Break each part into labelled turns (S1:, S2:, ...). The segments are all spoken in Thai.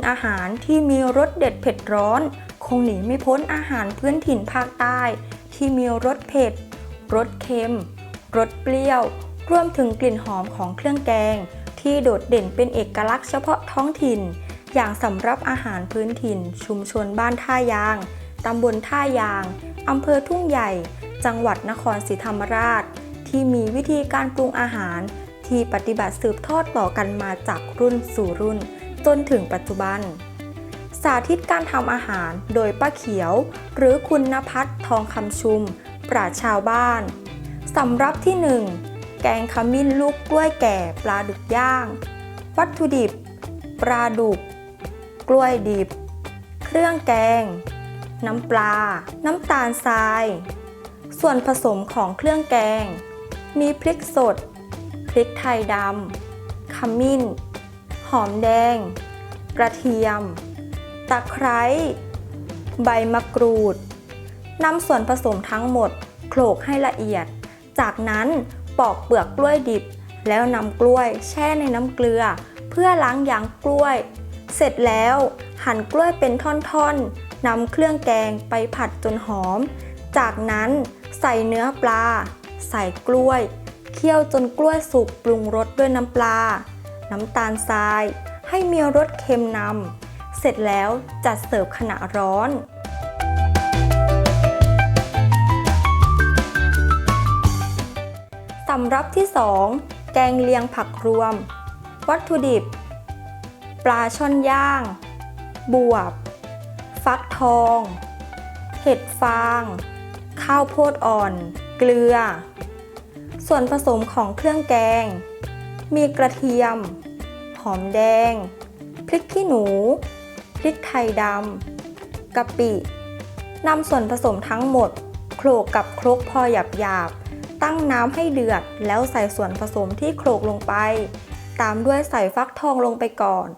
S1: งอาหารที่มีรสเด็ดเผ็ดร้อน คงหนีไม่พ้นอาหารพื้นถิ่นภาคใต้ ที่มีรสเผ็ด รสเค็ม รสเปรี้ยว รวมถึงกลิ่นหอมของเครื่องแกง ที่โดดเด่นเป็นเอกลักษณ์เฉพาะท้องถิ่น อย่างสำหรับอาหารพื้นถิ่น ชุมชนบ้านท่ายาง ตำบลท่ายาง อำเภอทุ่งใหญ่ จังหวัดนครศรีธรรมราช ที่มีวิธีการปรุงอาหารที่ปฏิบัติสืบทอดต่อกันมาจากรุ่นสู่รุ่น จนถึงปัจจุบัน สาธิตการทำอาหารโดยป้าเขียว หรือคุณนภัทรทองคำชุม ปราชาวบ้านสำรับที่ 1 แกงขมิ้นลูกกล้วยแก่ปลาดุกย่าง วัตถุดิบ ปลาดุก กล้วยดิบ เครื่องแกง น้ำปลา น้ำตาลทราย ส่วนผสมของเครื่องแกง มีพริกสด พริกไทยดำขมิ้น หอมแดง กระเทียม ตะไคร้ ใบมะกรูดนำส่วนผสมทั้งหมดโขลกให้ละเอียด จากนั้นปอกเปลือกกล้วยดิบ แล้วนำกล้วยแช่ในน้ำเกลือ เพื่อล้างยางกล้วย เสร็จแล้วหั่นกล้วยเป็นท่อนๆนำเครื่องแกงไปผัดจนหอม จากนั้นใส่เนื้อปลา ใส่กล้วย เคี่ยวจนกล้วยสุกปรุงรสด้วยน้ำปลา น้ำตาลทราย ให้มีรสเค็มนำ เสร็จแล้วจัดเสิร์ฟขณะร้อนสำรับที่ 2 แกงเลียงผักรวม วัตถุดิบ ปลาช่อนย่าง บวบ ฟักทอง เห็ดฟาง ข้าวโพดอ่อน เกลือ ส่วนผสมของเครื่องแกง มีกระเทียม หอมแดง พริกขี้หนู พริกไทยดำกะปินำส่วนผสมทั้งหมดโขลกกับครกพอหยาบๆตั้งน้ำให้เดือด แล้วใส่ส่วนผสมที่โขลกลงไป ตามด้วยใส่ฟักทองลงไปก่อน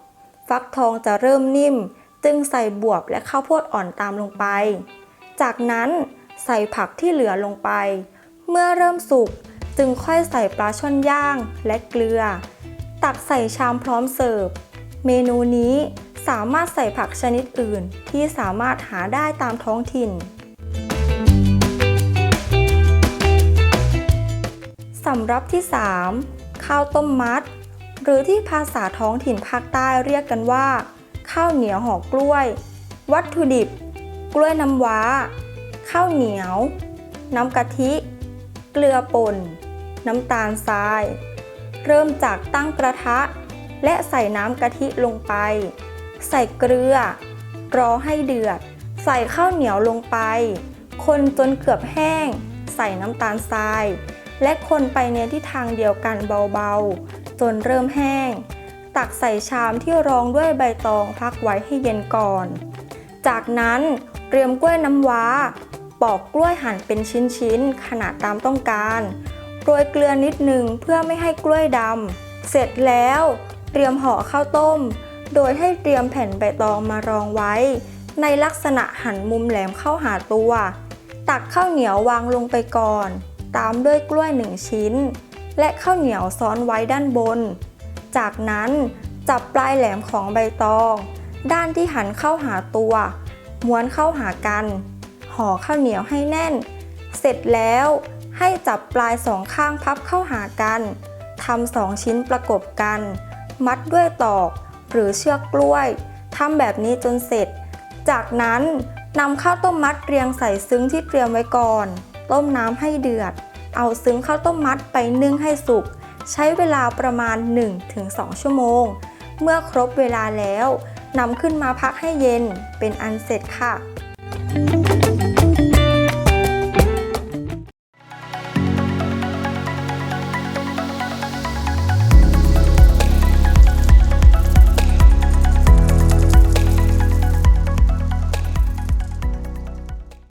S1: ฟักทองจะเริ่มนิ่ม จึงใส่บวบและข้าวโพดอ่อนตามลงไป จากนั้นใส่ผักที่เหลือลงไป เมื่อเริ่มสุก จึงค่อยใส่ปลาช่อนย่างและเกลือ ตักใส่ชามพร้อมเสิร์ฟ เมนูนี้สามารถใส่ผักชนิดอื่นที่สามารถหาได้ตามท้องถิ่นสำรับที่ 3 ข้าวต้มมัด หรือที่ภาษาท้องถิ่นภาคใต้เรียกกันว่า ข้าวเหนียวห่อกล้วย วัตถุดิบ กล้วยน้ำว้า ข้าวเหนียว น้ำกะทิ เกลือป่น น้ำตาลทราย เริ่มจากตั้งกระทะ และใส่น้ำกะทิลงไป ใส่เกลือ รอให้เดือด ใส่ข้าวเหนียวลงไป คนจนเกือบแห้ง ใส่น้ำตาลทราย และคนไปในทิศทางเดียวกันเบาๆ จนเริ่มแห้ง ตักใส่ชามที่รองด้วยใบตองพักไว้ให้เย็นก่อน จากนั้นเตรียมกล้วยน้ำว้า ปอกกล้วยหั่นเป็นชิ้นๆ ขนาดตามต้องการ โรยเกลือนิดนึงเพื่อไม่ให้กล้วยดำ เสร็จแล้ว เตรียมห่อข้าวต้ม โดยให้เตรียมแผ่นใบตองมารองไว้ ในลักษณะหันมุมแหลมเข้าหาตัว ตักข้าวเหนียววางลงไปก่อน ตามด้วยกล้วยหนึ่งชิ้น และข้าวเหนียวซ้อนไว้ด้านบน จากนั้นจับปลายแหลมของใบตอง ด้านที่หันเข้าหาตัว ม้วนเข้าหากัน ห่อข้าวเหนียวให้แน่น เสร็จแล้วให้จับปลายสองข้างพับเข้าหากันทำสองชิ้นประกบกัน มัดด้วยตอกหรือเชือกกล้วยทำแบบนี้จนเสร็จ จากนั้นนำข้าวต้มมัดเรียงใส่ซึ้งที่เตรียมไว้ก่อน ต้มน้ำให้เดือด เอาซึ้งข้าวต้มมัดไปนึ่งให้สุก ใช้เวลาประมาณ 1-2 ชั่วโมง เมื่อครบเวลาแล้วนำขึ้นมาพักให้เย็นเป็นอันเสร็จค่ะ